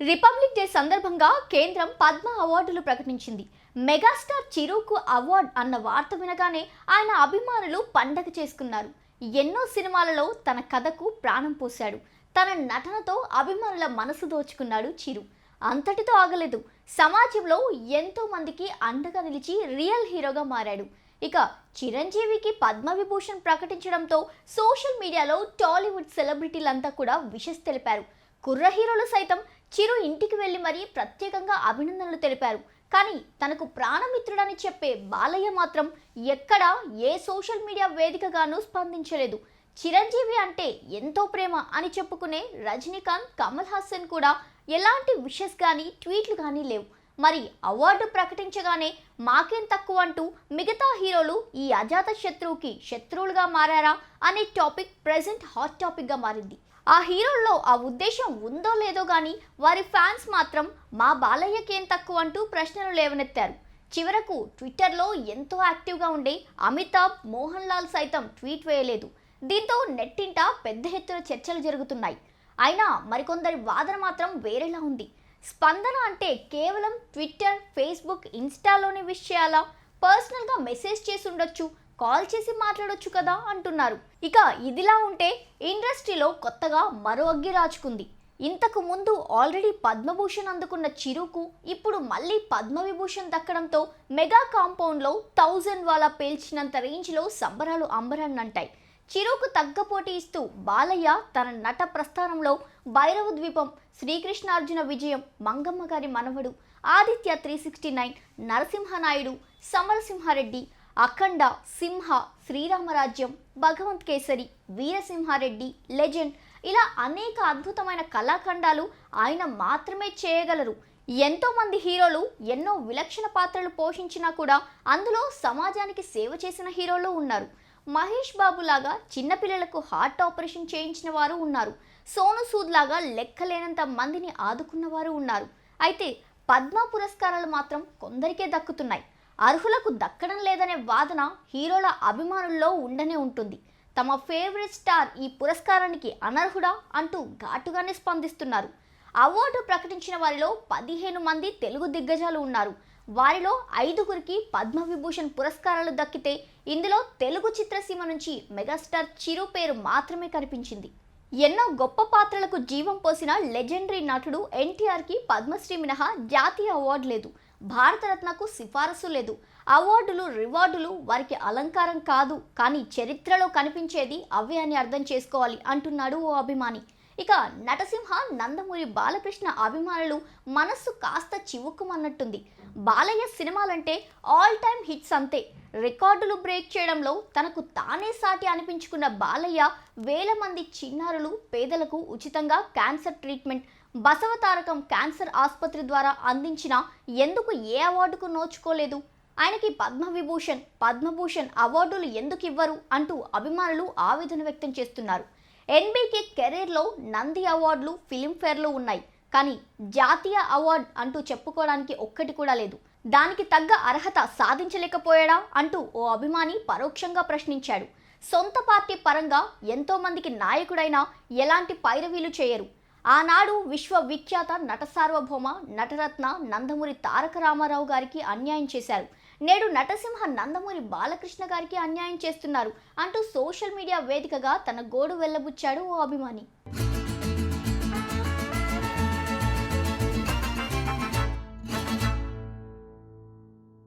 Republic day సందర్భంగా కేంద్రం పద్మ అవార్డులు ప్రకటించింది. మెగాస్టార్ చిరుకు అవార్డ్ అన్న వార్త వినగానే ఆయన అభిమానులు పండగ చేసుకున్నారు. ఎన్నో సినిమాలలో తన కథకు ప్రాణం పోశాడు. తన నటనతో అభిమానుల మనసు దోచుకున్నాడు చిరు. అంతటితో ఆగలేదు. సమాజంలో ఎంతో మందికి అండగా నిలిచి రియల్ హీరోగా మారాడు. ఇక చిరంజీవికి పద్మవిభూషణ్ ప్రకటించడంతో సోషల్ మీడియాలో టాలీవుడ్ సెలబ్రిటీలంతా కూడా విషస్ తెలిపారు. కుర్ర హీరోలు సైతం చిరు ఇంటికి వెళ్ళి మరీ ప్రత్యేకంగా అభినందనలు తెలిపారు. కానీ తనకు ప్రాణమిత్రుడని చెప్పే బాలయ్య మాత్రం ఎక్కడా ఏ సోషల్ మీడియా వేదికగానూ స్పందించలేదు. చిరంజీవి అంటే ఎంతో ప్రేమ అని చెప్పుకునే రజనీకాంత్ కమల్ హాసన్ కూడా ఎలాంటి విషెస్ కానీ ట్వీట్లు కానీ లేవు. మరి అవార్డు ప్రకటించగానే మాకేం తక్కువ అంటూ మిగతా హీరోలు ఈ అజాత శత్రువుకి శత్రువులుగా మారారా అనే టాపిక్ ప్రజెంట్ హాట్ టాపిక్గా మారింది. ఆ హీరోల్లో ఆ ఉద్దేశం ఉందో లేదో కానీ వారి ఫ్యాన్స్ మాత్రం మా బాలయ్యకేం తక్కువ అంటూ ప్రశ్నలు లేవనెత్తారు. చివరకు ట్విట్టర్లో ఎంతో యాక్టివ్గా ఉండే అమితాబ్ మోహన్ లాల్ సైతం ట్వీట్ వేయలేదు. దీంతో నెట్టింట పెద్ద ఎత్తున చర్చలు జరుగుతున్నాయి. అయినా మరికొందరి వాదన మాత్రం వేరేలా ఉంది. స్పందన అంటే కేవలం ట్విట్టర్ ఫేస్బుక్ ఇన్స్టాలోని విషయాల? పర్సనల్గా మెసేజ్ చేసి ఉండొచ్చు కాల్ చేసి మాట్లాడొచ్చు కదా అంటున్నారు. ఇక ఇదిలా ఉంటే ఇండస్ట్రీలో కొత్తగా మరో అగ్గి రాచుకుంది ఇంతకు ముందు ఆల్రెడీ పద్మభూషణ్ అందుకున్న చిరుకు ఇప్పుడు మళ్ళీ పద్మవిభూషణ్ దక్కడంతో మెగా కాంపౌండ్లో థౌజండ్ వాళ్ళ పేల్చినంత రేంజ్లో సంబరాలు అంబరన్నంటాయి. చిరుకు తగ్గ పోటీ ఇస్తూ బాలయ్య తన నట ప్రస్థానంలో భైరవ ద్వీపం శ్రీకృష్ణార్జున విజయం మంగమ్మ గారి మనవడు Aditya three sixty nine Narasimha Naidu Samarasimha Reddy Akhanda Simha Sri Rama Rajyam Bhagavanth Kesari Veera Simha Reddy Legend ఇలా అనేక అద్భుతమైన కళాఖండాలు ఆయన మాత్రమే చేయగలరు. ఎంతోమంది హీరోలు ఎన్నో విలక్షణ పాత్రలు పోషించినా కూడా అందులో సమాజానికి సేవ చేసిన హీరోలు ఉన్నారు. మహేష్ బాబు లాగా చిన్నపిల్లలకు హార్ట్ ఆపరేషన్ చేయించిన వారు ఉన్నారు. సోను సూద్ లాగా లెక్కలేనంత మందిని ఆదుకున్నవారు ఉన్నారు. అయితే పద్మ పురస్కారాలు మాత్రం కొందరికే దక్కుతున్నాయి. అర్హులకు దక్కడం లేదనే వాదన హీరోల అభిమానుల్లో ఉండనే ఉంటుంది. తమ ఫేవరెట్ స్టార్ ఈ పురస్కారానికి అనర్హుడా అంటూ ఘాటుగానే స్పందిస్తున్నారు. అవార్డు ప్రకటించిన వారిలో పదిహేను మంది తెలుగు దిగ్గజాలు ఉన్నారు. వారిలో ఐదుగురికి పద్మవిభూషణ్ పురస్కారాలు దక్కితే ఇందులో తెలుగు చిత్రసీమ నుంచి మెగాస్టార్ చిరు పేరు మాత్రమే కనిపించింది. ఎన్నో గొప్ప పాత్రలకు జీవం పోసిన లెజెండరీ నటుడు ఎన్టీఆర్కి పద్మశ్రీ మినహా జాతీయ అవార్డు లేదు. భారతరత్నకు సిఫారసు లేదు. అవార్డులు రివార్డులు వారికి అలంకారం కాదు. కానీ చరిత్రలో కనిపించేది అవే అని అర్థం చేసుకోవాలి అంటున్నాడు ఓ అభిమాని. ఇక నటసింహ నందమూరి బాలకృష్ణ అభిమానులు మనస్సు కాస్త చివుక్కుమన్నట్టుంది. బాలయ్య సినిమాలంటే ఆల్ టైమ్ హిట్స్ అంతే. రికార్డులు బ్రేక్ చేయడంలో తనకు తానే సాటి అనిపించుకున్న బాలయ్య వేల మంది చిన్నారులు పేదలకు ఉచితంగా క్యాన్సర్ ట్రీట్మెంట్ బసవతారకం క్యాన్సర్ ఆసుపత్రి ద్వారా అందించిన ఎందుకు ఏ అవార్డుకు నోచుకోలేదు? ఆయనకి పద్మవిభూషణ్ పద్మభూషణ్ అవార్డులు ఎందుకు ఇవ్వరు అంటూ అభిమానులు ఆవేదన వ్యక్తం చేస్తున్నారు. ఎన్బీకే కెరీర్లో నంది అవార్డులు ఫిలింఫేర్లు ఉన్నాయి. కానీ జాతీయ అవార్డ్ అంటూ చెప్పుకోవడానికి ఒక్కటి కూడా లేదు. దానికి తగ్గ అర్హత సాధించలేకపోయాడా? అంటూ ఓ అభిమాని పరోక్షంగా ప్రశ్నించాడు. సొంత పార్టీ పరంగా ఎంతోమందికి నాయకుడైనా ఎలాంటి పైరవీలు చేయరు. ఆనాడు విశ్వవిఖ్యాత నట సార్వభౌమ నటరత్న నందమూరి తారక రామారావు గారికి అన్యాయం చేశారు. నేడు నటసింహ నందమూరి బాలకృష్ణ గారికి అన్యాయం చేస్తున్నారు. అంటూ సోషల్ మీడియా వేదికగా తన గోడు వెళ్ళబుచ్చాడు ఓ అభిమాని.